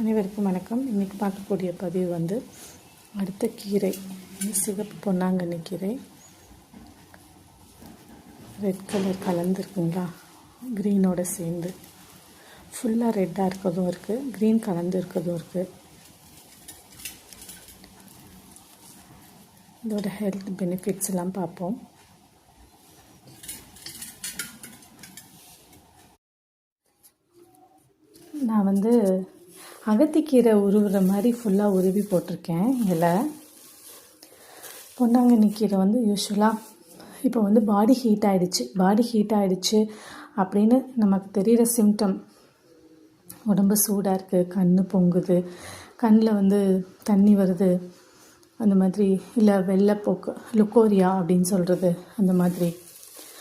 அனைவருக்கும் வணக்கம். இன்றைக்கி பார்க்கக்கூடிய பதிவு வந்து அடுத்த கீரை சிகப்பு சிவப்பு பொன்னாங்கண்ணி கீரை. Red colour கலந்துருக்குங்களா? க்ரீனோட சேர்ந்து. ஃபுல்லாக ரெட்டாக இருக்கிறதும் இருக்குது க்ரீன் கலந்து இருக்கிறதும் இருக்குது இதோட ஹெல்த் பெனிஃபிட்ஸ் எல்லாம் பார்ப்போம். நான் வந்து அகத்திக்கீரை உருவுற மாதிரி ஃபுல்லாக உருவி போட்டிருக்கேன் இலை பொன்னாங்கண்ணி கீரை வந்து யூஸ்வலாக இப்போ வந்து பாடி ஹீட் ஆகிடுச்சு பாடி ஹீட் ஆகிடுச்சு அப்படின்னு நமக்கு தெரிகிற சிம்டம் உடம்பு சூடாக இருக்குது கண் பொங்குது கண்ணில் வந்து தண்ணி வருது அந்த மாதிரி இல்லை வெள்ளைப்போக்கு லுக்கோரியா அப்படின்னு சொல்கிறது அந்த மாதிரி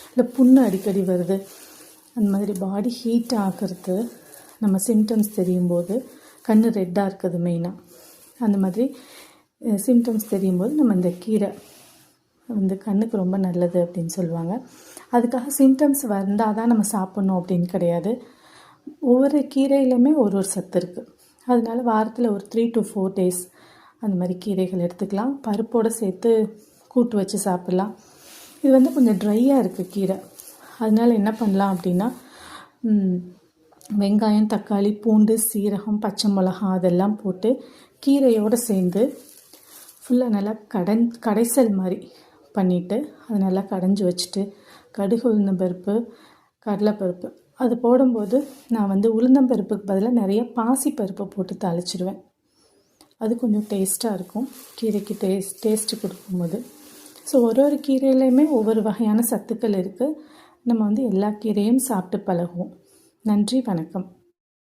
இல்லை புண்ணு அடிக்கடி வருது. அந்த மாதிரி பாடி ஹீட் ஆகிறது நம்ம சிம்டம்ஸ் தெரியும் போது கண் ரெட்டாக இருக்குது மெயினாக அந்த மாதிரி சிம்டம்ஸ் தெரியும் போது நம்ம இந்த கீரை வந்து கண்ணுக்கு ரொம்ப நல்லது அப்படின்னு சொல்லுவாங்க. அதுக்காக சிம்டம்ஸ் வந்தால் தான் நம்ம சாப்பிட்ணும் அப்படின்னு கிடையாது. ஒவ்வொரு கீரையிலுமே ஒரு ஒரு சத்து இருக்குது அதனால வாரத்தில் ஒரு த்ரீ டு ஃபோர் டேஸ் அந்த மாதிரி கீரைகள் எடுத்துக்கலாம். பருப்போடு சேர்த்து கூட்டு வச்சு சாப்பிட்லாம். இது வந்து கொஞ்சம் ட்ரையாக இருக்குது கீரை. அதனால என்ன பண்ணலாம் அப்படின்னா வெங்காயம் தக்காளி பூண்டு சீரகம் பச்சை மிளகா அதெல்லாம் போட்டு கீரையோடு சேர்ந்து ஃபுல்லாக நல்லா கடன் கடைசல் மாதிரி பண்ணிவிட்டு அதை நல்லா கடைஞ்சி வச்சுட்டு கடுகு உளுந்தம்பருப்பு கடலைப்பருப்பு அது போடும்போது நான் வந்து உளுந்தம்பருப்புக்கு பதிலாக நிறைய பாசிப்பருப்பு போட்டு தாளிச்சிடுவேன் அது கொஞ்சம் டேஸ்ட்டாக இருக்கும். கீரைக்கு டேஸ்ட் டேஸ்ட்டு கொடுக்கும்போது. ஸோ ஒரு ஒரு கீரையிலையுமே ஒவ்வொரு வகையான சத்துக்கள் இருக்குது நம்ம வந்து எல்லா கீரையும் சாப்பிட்டு பழகுவோம். நன்றி வணக்கம்.